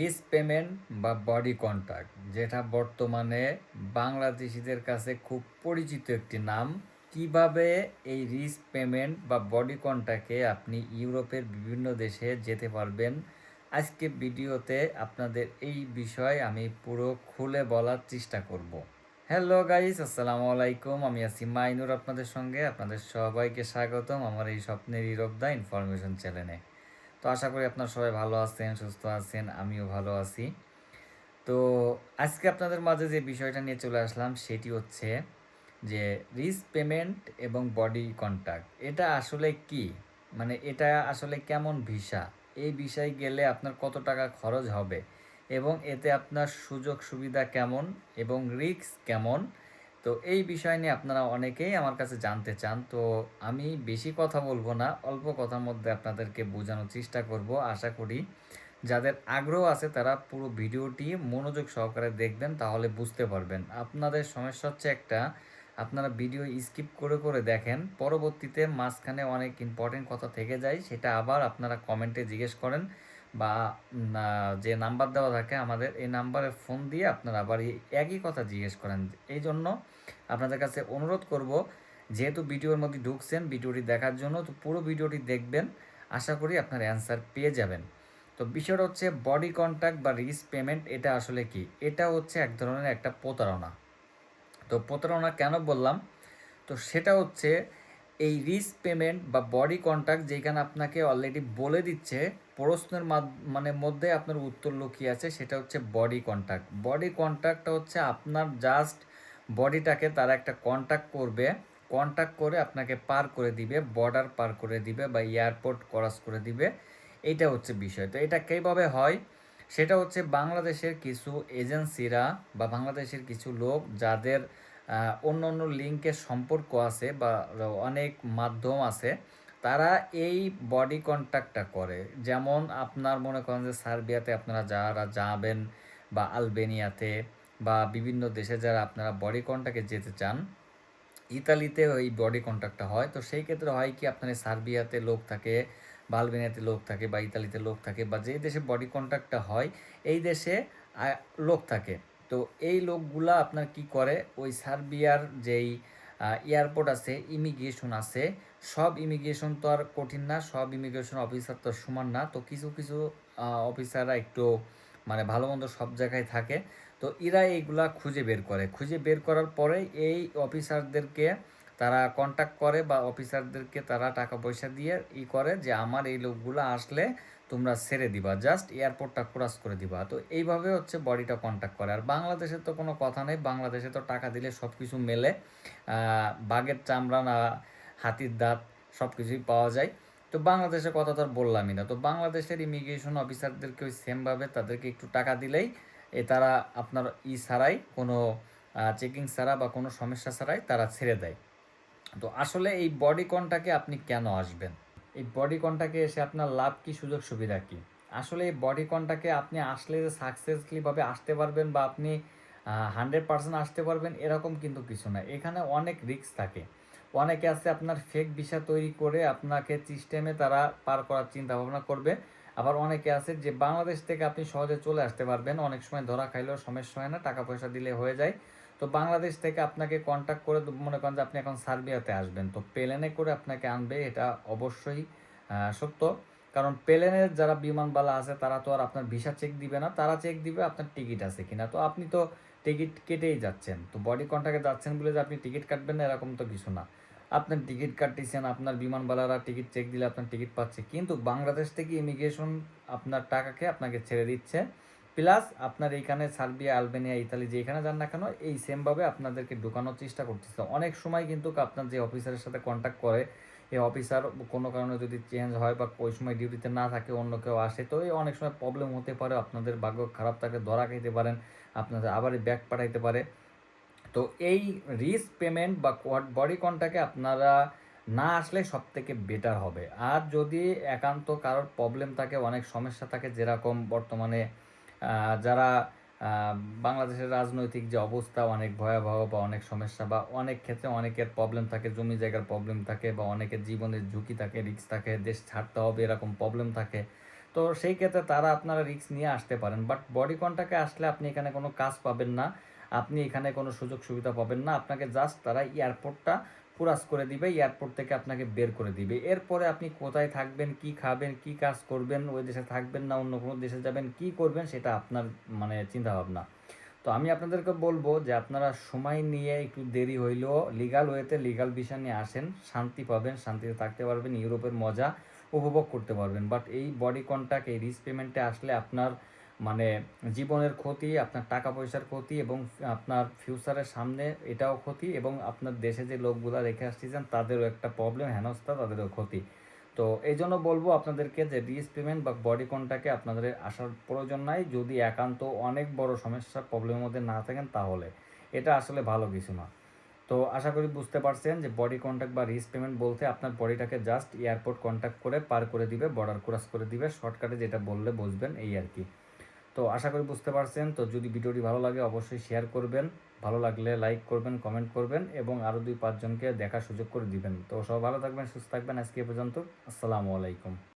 রিস payment বা body contact যেটা বর্তমানে বাংলাদেশিদের কাছে খুব পরিচিত একটি নাম। কীভাবে এই রিস পেমেন্ট বা বডি কন্ট্যাক্টে আপনি ইউরোপের বিভিন্ন দেশে যেতে পারবেন? আজকে ভিডিওতে আপনাদের এই বিষয় আমি পুরো খুলে বলার চেষ্টা করব। হ্যালো গাইস, আসসালামু আলাইকুম। আমি আছি মাইনুর আপনাদের সঙ্গে। আপনাদের সবাইকে স্বাগতম আমার এই স্বপ্নের ইউরোপ দা ইনফরমেশন চ্যানেলে। তো আশা করি আপনার সবাই ভালো আছেন, সুস্থ আছেন, আমিও ভালো আছি। তো আজকে আপনাদের মাঝে যে বিষয়টা নিয়ে চলে আসলাম সেটি হচ্ছে যে রিস পেমেন্ট এবং বডি কন্ট্যাক্ট এটা আসলে কি? মানে এটা আসলে কেমন ভিসা? এই বিষয়ে গেলে আপনার কত টাকা খরচ হবে? এবং এতে আপনার সুযোগ সুবিধা কেমন? এবং রিস্ক কেমন? তো এই বিষয় নিয়ে আপনারা অনেকেই আমার কাছে জানতে চান। তো আমি বেশি কথা বলব না, অল্প কথার মধ্যে আপনাদেরকে বোঝানোর চেষ্টা করব। আশা করি যাদের আগ্রহ আছে তারা পুরো ভিডিওটি মনোযোগ সহকারে দেখবেন, তাহলে বুঝতে পারবেন। আপনাদের সমস্যা হচ্ছে একটা, আপনারা ভিডিও স্কিপ করে করে দেখেন, পরবর্তীতে মাঝখানে অনেক ইম্পর্টেন্ট কথা থেকে যায়, সেটা আবার আপনারা কমেন্টে জিজ্ঞেস করেন। বা যে নাম্বার দেওয়া থাকে আমাদের, এই নাম্বারে ফোন দিয়ে আপনারা আবার একই কথা জিজ্ঞেস করেন। এই জন্য আপনাদের কাছে অনুরোধ করব, যেহেতু ভিডিওর মধ্যে ঢুকছেন, ভিডিওটি দেখার জন্য, তো পুরো ভিডিওটি দেখবেন। আশা করি আপনার অ্যান্সার পেয়ে যাবেন। তো বিষয়টা হচ্ছে বডি কন্ট্যাক্ট বা রিস পেমেন্ট এটা আসলে কি? এটা হচ্ছে এক ধরনের একটা প্রতারণা। তো প্রতারণা কেন বললাম? তো সেটা হচ্ছে, এই রিস্ক পেমেন্ট বা বডি কন্ট্যাক্ট যেখানে আপনাকে অলরেডি বলে দিচ্ছে প্রশ্নের মানে মধ্যে আপনার উত্তর লুকিয়ে আছে, সেটা হচ্ছে বডি কন্ট্যাক্ট বডি কন্ট্যাক্টটা হচ্ছে আপনার জাস্ট বডিটাকে তারা একটা কন্ট্যাক্ট করবে কন্ট্যাক্ট করে আপনাকে পার করে দিবে বর্ডার পার করে দিবে বা এয়ারপোর্ট ক্রস করে দিবে এটা হচ্ছে বিষয়। তো এটা কীভাবে হয়? সেটা হচ্ছে বাংলাদেশের কিছু এজেন্সিরা বা বাংলাদেশের কিছু লোক যাদের অন্য অন্য লিঙ্কের সম্পর্ক আছে বা অনেক মাধ্যম আছে তারা এই বডি কন্ট্যাক্টটা করে। যেমন আপনার মনে করেন যে সার্বিয়াতে আপনারা যারা যাবেন বা আলবেনিয়াতে বা বিভিন্ন দেশে যারা আপনারা বডি কন্ট্যাক্টে যেতে চান, ইতালিতে ওই বডি কন্ট্যাক্টটা হয়। তো সেই ক্ষেত্রে হয় কি, আপনার সার্বিয়াতে লোক থাকে বা আলবেনিয়াতে লোক থাকে বা ইতালিতে লোক থাকে বা যে দেশে বডি কন্ট্যাক্টটা হয়, এই দেশে লোক থাকে। তো এই লোকগুলা আপনার কি করে, ওই সার্বিয়ার যেই এয়ারপোর্ট আছে ইমিগ্রেশন আছে। সব ইমিগ্রেশন তো আর কঠিন না, সব ইমিগ্রেশন অফিসার তো সমান না। তো কিছু কিছু অফিসাররা একটু মানে ভালো মন্দ সব জায়গায় থাকে। তো এরা এইগুলা খুঁজে বের করে। খুঁজে বের করার পরে এই অফিসারদেরকে তারা কন্ট্যাক্ট করে বা অফিসারদেরকে তারা টাকা পয়সা দিয়ে ই করে যে আমার এই লোকগুলো আসলে তোমরা ছেড়ে দিবা জাস্ট এয়ারপোর্টটা ক্রস করে দিবা। তো এইভাবে হচ্ছে বডিটা কন্ট্যাক্ট করে। আর বাংলাদেশে তো কোনো কথা নেই, বাংলাদেশে তো টাকা দিলে সব কিছু মেলে বাঘের চামড়া না, হাতির দাঁত সব কিছুই পাওয়া যায়। তো বাংলাদেশের কথা তো আর বললামই না। তো বাংলাদেশের ইমিগ্রেশন অফিসারদেরকে ওই সেমভাবে তাদেরকে একটু টাকা দিলেই এ তারা আপনার ই ছাড়াই কোনো চেকিং ছাড়া বা কোনো সমস্যা ছাড়াই তারা ছেড়ে দেয়। তো আসলে এই বডি কনটাকে আপনি কেন আসবেন? এই বডি কনটাকে এসে আপনার লাভ কি, সুযোগ সুবিধা কি? আসলে এই বডি কনটাকে আপনি আসলে যে সাকসেসফুলিভাবে আসতে পারবেন বা আপনি হান্ড্রেড পার্সেন্ট আসতে পারবেন এরকম কিন্তু কিছু না। এখানে অনেক রিস্ক থাকে। অনেকে আছে আপনার ফেক ভিসা তৈরি করে আপনাকে সিস্টেমে তারা পার করার চিন্তা ভাবনা করবে। আবার অনেকে আছে যে বাংলাদেশ থেকে আপনি সহজে চলে আসতে পারবেন। অনেক সময় ধরা খাইলেও সমস্যা হয় না, টাকা পয়সা দিলে হয়ে যায়। তো বাংলাদেশ থেকে আপনাকে কন্ট্যাক্ট করে মনে করেন যে আপনি এখন সার্বিয়াতে আসবেন। তো প্লেনে করে আপনাকে আনবে, এটা অবশ্যই সত্য। কারণ প্লেনের যারা বিমানবালা আছে, তারা তো আর আপনার ভিসা চেক দিবে না, তারা চেক দিবে আপনার টিকিট আছে কিনা। তো আপনি তো টিকিট কেটেই যাচ্ছেন। তো বডি কন্ট্যাক্টে যাচ্ছেন বলে যে আপনি টিকিট কাটবেন না, এরকম তো কিছু না। আপনার টিকিট কাটতেছেন, আপনার বিমানবালারা টিকিট চেক দিলে আপনার টিকিট পাচ্ছে। কিন্তু বাংলাদেশ থেকে ইমিগ্রেশন আপনার টাকাকে আপনাকে ছেড়ে দিচ্ছে। প্লাস আপনার এইখানে সার্বিয়া, আলবেনিয়া, ইতালি যেখানে যান না কেন, এই সেমভাবে আপনাদেরকে ঢুকানোর চেষ্টা করতেছে। অনেক সময় কিন্তু আপনার যে অফিসারের সাথে কন্ট্যাক্ট করে এই অফিসার কোনো কারণে যদি চেঞ্জ হয় বা ওই সময় ডিউটিতে না থাকে, অন্য কেউ আসে, তো এই অনেক সময় প্রবলেম হতে পারে, আপনাদের ভাগ্য খারাপ থাকে, ধরা খাইতে পারেন, আপনাদের আবার ব্যাক পাঠাইতে পারে। তো এই রিস্ক পেমেন্ট বা বডি কনটাকে আপনারা না আসলে সব থেকে বেটার হবে। আর যদি একান্ত কারোর প্রবলেম থাকে, অনেক সমস্যা থাকে, যেরকম বর্তমানে যারা বাংলাদেশের রাজনৈতিক যে অবস্থা, অনেক ভয়াবহ বা অনেক সমস্যা বা অনেক ক্ষেত্রে অনেকের প্রবলেম থাকে, জমি জায়গার প্রবলেম থাকে বা অনেকের জীবনের ঝুঁকি থাকে রিস্ক থাকে, দেশ ছাড়তে হবে এরকম প্রবলেম থাকে। তো সেই ক্ষেত্রে তারা আপনারা রিস্ক নিয়ে আসতে পারেন। বাট বডি কন্ট্যাক্টে আসলে আপনি এখানে কোনো কাজ পাবেন না। আপনি এখানে কোনো সুযোগ সুবিধা পাবেন না। আপনাকে জাস্ট তারা এয়ারপোর্টটা পুরাস করে দিবে, এয়ারপোর্ট থেকে আপনাকে বের করে দিবে। এরপরে আপনি কোথায় থাকবেন, কি খাবেন, কি কাজ করবেন, ওই দেশে থাকবেন না, অন্য কোনো দেশে যাবেন, কি করবেন সেটা আপনার মানে চিন্তা ভাবনা তো আমি আপনাদেরকে বলব যে আপনারা সময় নিয়ে একটু দেরি হইলেও লিগাল ওয়েতে লিগাল বিষয় নিয়ে আসেন, শান্তি পাবেন, শান্তিতে থাকতে পারবেন, ইউরোপের মজা উপভোগ করতে পারবেন। বাট এই বডি কন্ট্যাক্ট এই রিস্ক পেমেন্টে আসলে আপনার মানে জীবনের ক্ষতি, আপনার টাকা পয়সার ক্ষতি এবং আপনার ফিউচারের সামনে এটাও ক্ষতি এবং আপনার দেশে যে লোকগুলা রেখে আসতেছেন, তাদেরও একটা প্রবলেম হেনস্থা, তাদেরও ক্ষতি। তো এই জন্য বলব আপনাদেরকে যে রিস পেমেন্ট বা বডি কন্ট্যাক্টে আপনাদের আসার প্রয়োজন নাই। যদি একান্ত অনেক বড় সমস্যা প্রবলেমের মধ্যে না থাকেন তাহলে। এটা আসলে ভালো কিছু না। তো আশা করি বুঝতে পারছেন যে বডি কন্ট্যাক্ট বা রিস পেমেন্ট বলতে আপনার বডিটাকে জাস্ট এয়ারপোর্ট কন্ট্যাক্ট করে পার করে দিবে বর্ডার ক্রস করে দিবে শর্টকাটে যেটা বললে বুঝবেন, এই আর কি। তো আশা করি বুঝতে পারছেন। তো যদি ভিডিওটি ভালো লাগে, অবশ্যই শেয়ার করবেন। ভালো লাগলে লাইক করবেন কমেন্ট করবেন এবং আরও দুই পাঁচজনকে দেখার সুযোগ করে দিবেন। তো সব ভালো থাকবেন, সুস্থ থাকবেন। আজকে এ পর্যন্ত। আসসালামু আলাইকুম।